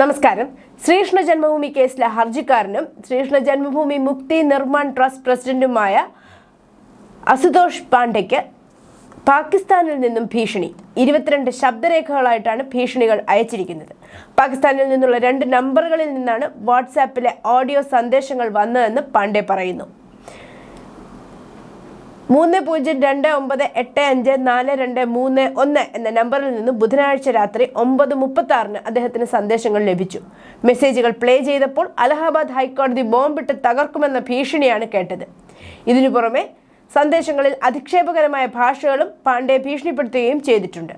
നമസ്കാരം. ശ്രീകൃഷ്ണ ജന്മഭൂമി കേസിലെ ഹർജിക്കാരനും ശ്രീകൃഷ്ണ ജന്മഭൂമി മുക്തി നിർമ്മാൺ ട്രസ്റ്റ് പ്രസിഡന്റുമായ അസുതോഷ് പാണ്ഡെക്ക് പാകിസ്ഥാനിൽ നിന്നും ഭീഷണി. ഇരുപത്തിരണ്ട് ശബ്ദരേഖകളായിട്ടാണ് ഭീഷണികൾ അയച്ചിരിക്കുന്നത്. പാകിസ്ഥാനിൽ നിന്നുള്ള രണ്ട് നമ്പറുകളിൽ നിന്നാണ് വാട്സാപ്പിലെ ഓഡിയോ സന്ദേശങ്ങൾ വന്നതെന്ന് പാണ്ഡെ പറയുന്നു. മൂന്ന് പൂജ്യം രണ്ട് ഒമ്പത് എട്ട് അഞ്ച് നാല് രണ്ട് മൂന്ന് ഒന്ന് എന്ന നമ്പറിൽ നിന്ന് ബുധനാഴ്ച രാത്രി ഒമ്പത് മുപ്പത്തി ആറിന് അദ്ദേഹത്തിന് സന്ദേശങ്ങൾ ലഭിച്ചു. മെസ്സേജുകൾ പ്ലേ ചെയ്തപ്പോൾ അലഹാബാദ് ഹൈക്കോടതി ബോംബിട്ട് തകർക്കുമെന്ന ഭീഷണിയാണ് കേട്ടത്. ഇതിനു പുറമെ സന്ദേശങ്ങളിൽ അധിക്ഷേപകരമായ ഭാഷകളും പാണ്ഡെ ഭീഷണിപ്പെടുത്തുകയും ചെയ്തിട്ടുണ്ട്.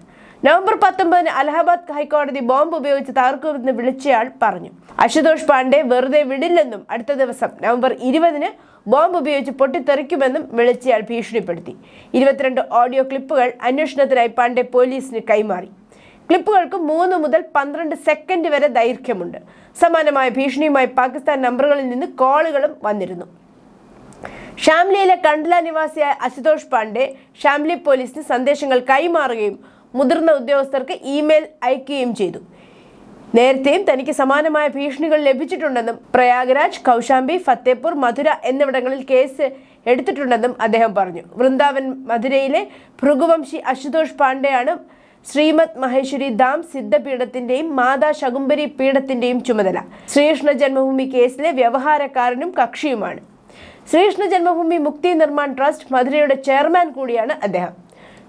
നവംബർ പത്തൊമ്പതിന് അലഹബാദ് ഹൈക്കോടതി ബോംബ് ഉപയോഗിച്ച് തകർക്കുമെന്ന് വിളിച്ചയാൾ പറഞ്ഞു. അശുതോഷ് പാണ്ഡെ വെറുതെ വിടില്ലെന്നും അടുത്ത ദിവസം നവംബർ ഇരുപതിന് ബോംബ് ഉപയോഗിച്ച് പൊട്ടിത്തെറിക്കുമെന്നും വിളിച്ചയാൾ ഭീഷണിപ്പെടുത്തി. ഇരുപത്തിരണ്ട് ഓഡിയോ ക്ലിപ്പുകൾ അന്വേഷണത്തിനായി പാണ്ഡെ പോലീസിന് കൈമാറി. ക്ലിപ്പുകൾക്ക് മൂന്ന് മുതൽ പന്ത്രണ്ട് സെക്കൻഡ് വരെ ദൈർഘ്യമുണ്ട്. സമാനമായ ഭീഷണിയുമായി പാകിസ്ഥാൻ നമ്പറുകളിൽ നിന്ന് കോളുകളും വന്നിരുന്നു. ഷാംലിയിലെ കണ്ട്ല നിവാസിയായ അശുതോഷ് പാണ്ഡെ ഷാംലി പോലീസിന് സന്ദേശങ്ങൾ കൈമാറുകയും മുതിർന്ന ഉദ്യോഗസ്ഥർക്ക് ഇമെയിൽ അയക്കുകയും ചെയ്തു. നേരത്തെയും തനിക്ക് സമാനമായ ഭീഷണികൾ ലഭിച്ചിട്ടുണ്ടെന്നും പ്രയാഗ്രാജ് കൗശാംബി ഫത്തേപൂർ മധുര എന്നിവിടങ്ങളിൽ കേസ് എടുത്തിട്ടുണ്ടെന്നും അദ്ദേഹം പറഞ്ഞു. വൃന്ദാവൻ മധുരയിലെ ഭൃഗുവംശി അശുതോഷ് പാണ്ഡെയാണ് ശ്രീമദ് മഹേശ്വരി ധാം സിദ്ധപീഠത്തിന്റെയും മാതാ ശകുംബരി പീഠത്തിന്റെയും ചുമതല. ശ്രീകൃഷ്ണ ജന്മഭൂമി കേസിലെ വ്യവഹാരക്കാരനും കക്ഷിയുമാണ്. ശ്രീകൃഷ്ണ ജന്മഭൂമി മുക്തി നിർമ്മാൺ ട്രസ്റ്റ് മധുരയുടെ ചെയർമാൻ കൂടിയാണ് അദ്ദേഹം.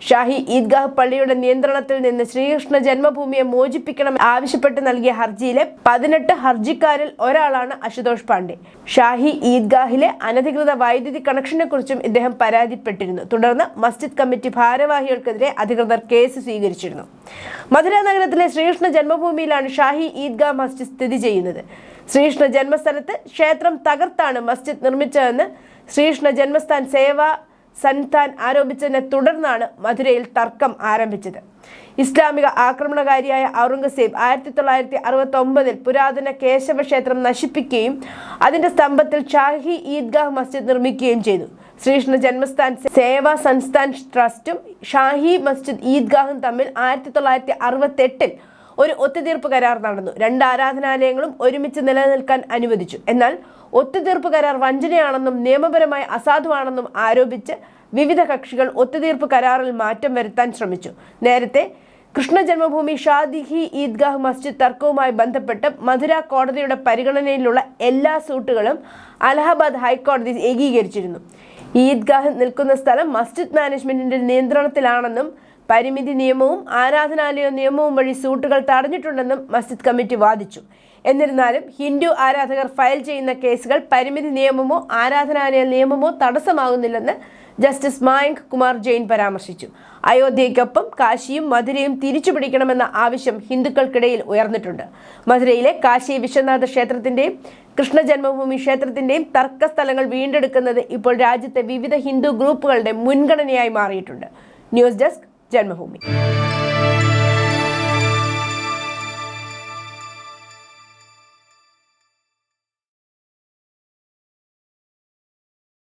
ഷാഹി ഈദ്ഗാഹ് പള്ളിയുടെ നിയന്ത്രണത്തിൽ നിന്ന് ശ്രീകൃഷ്ണ ജന്മഭൂമിയെ മോചിപ്പിക്കണം ആവശ്യപ്പെട്ട് നൽകിയ ഹർജിയിലെ പതിനെട്ട് ഹർജിക്കാരിൽ ഒരാളാണ് അശുതോഷ് പാണ്ഡെ. ഷാഹി ഈദ്ഗാഹിലെ അനധികൃത വൈദ്യുതി കണക്ഷനെ കുറിച്ചും ഇദ്ദേഹം പരാതിപ്പെട്ടിരുന്നു. തുടർന്ന് മസ്ജിദ് കമ്മിറ്റി ഭാരവാഹികൾക്കെതിരെ അധികൃതർ കേസ് സ്വീകരിച്ചിരുന്നു. മധുര നഗരത്തിലെ ശ്രീകൃഷ്ണ ജന്മഭൂമിയിലാണ് ഷാഹി ഈദ്ഗാഹ് മസ്ജിദ് സ്ഥിതി ചെയ്യുന്നത്. ശ്രീകൃഷ്ണ ജന്മസ്ഥലത്ത് ക്ഷേത്രം തകർത്താണ് മസ്ജിദ് നിർമ്മിച്ചതെന്ന് ശ്രീകൃഷ്ണ ജന്മസ്ഥാൻ സേവ സൻതാൻ ആരോപിച്ചതിനെ തുടർന്നാണ് മധുരയിൽ തർക്കം ആരംഭിച്ചത്. ഇസ്ലാമിക ആക്രമണകാരിയായ ഔറംഗസേബ് ആയിരത്തി തൊള്ളായിരത്തി അറുപത്തി ഒമ്പതിൽ പുരാതന കേശവ ക്ഷേത്രം നശിപ്പിക്കുകയും അതിന്റെ സ്തംഭത്തിൽ ഷാഹി ഈദ്ഗാഹ് മസ്ജിദ് നിർമ്മിക്കുകയും ചെയ്തു. ശ്രീകൃഷ്ണ ജന്മസ്ഥാൻ സേവാ സംസ്ഥാൻ ട്രസ്റ്റും ഷാഹി മസ്ജിദ് ഈദ്ഗാഹും തമ്മിൽ ആയിരത്തി തൊള്ളായിരത്തി അറുപത്തി എട്ടിൽ ഒരു ഒത്തുതീർപ്പ് കരാർ നടന്നു. രണ്ട് ആരാധനാലയങ്ങളും ഒരുമിച്ച് നിലനിൽക്കാൻ അനുവദിച്ചു. എന്നാൽ ഒത്തുതീർപ്പ് കരാർ വഞ്ചനയാണെന്നും നിയമപരമായി അസാധുവാണെന്നും ആരോപിച്ച് വിവിധ കക്ഷികൾ ഒത്തുതീർപ്പ് കരാറിൽ മാറ്റം വരുത്താൻ ശ്രമിച്ചു. നേരത്തെ കൃഷ്ണ ജന്മഭൂമി ഷാദിഹി ഈദ്ഗാഹ് മസ്ജിദ് തർക്കവുമായി ബന്ധപ്പെട്ട് മധുര കോടതിയുടെ പരിഗണനയിലുള്ള എല്ലാ സൂട്ടുകളും അലഹബാദ് ഹൈക്കോടതി ഏകീകരിച്ചിരുന്നു. ഈദ്ഗാഹ് നിൽക്കുന്ന സ്ഥലം മസ്ജിദ് മാനേജ്മെന്റിന്റെ നിയന്ത്രണത്തിലാണെന്നും പരിമിതി നിയമവും ആരാധനാലയ നിയമവും വഴി സൂട്ടുകൾ തടഞ്ഞിട്ടുണ്ടെന്നും മസ്ജിദ് കമ്മിറ്റി വാദിച്ചു. എന്നിരുന്നാലും ഹിന്ദു ആരാധകർ ഫയൽ ചെയ്യുന്ന കേസുകൾ പരിമിതി നിയമമോ ആരാധനാലയ നിയമമോ തടസ്സമാകുന്നില്ലെന്ന് ജസ്റ്റിസ് മായങ്ക് കുമാർ ജെയിൻ പരാമർശിച്ചു. അയോധ്യയ്ക്കൊപ്പം കാശിയും മധുരയും തിരിച്ചു പിടിക്കണമെന്ന ആവശ്യം ഹിന്ദുക്കൾക്കിടയിൽ ഉയർന്നിട്ടുണ്ട്. മധുരയിലെ കാശി വിശ്വനാഥ ക്ഷേത്രത്തിന്റെയും കൃഷ്ണ ജന്മഭൂമി ക്ഷേത്രത്തിന്റെയും തർക്ക സ്ഥലങ്ങൾ വീണ്ടെടുക്കുന്നത് ഇപ്പോൾ രാജ്യത്തെ വിവിധ ഹിന്ദു ഗ്രൂപ്പുകളുടെ മുൻഗണനയായി മാറിയിട്ടുണ്ട്. News desk Janmabhumi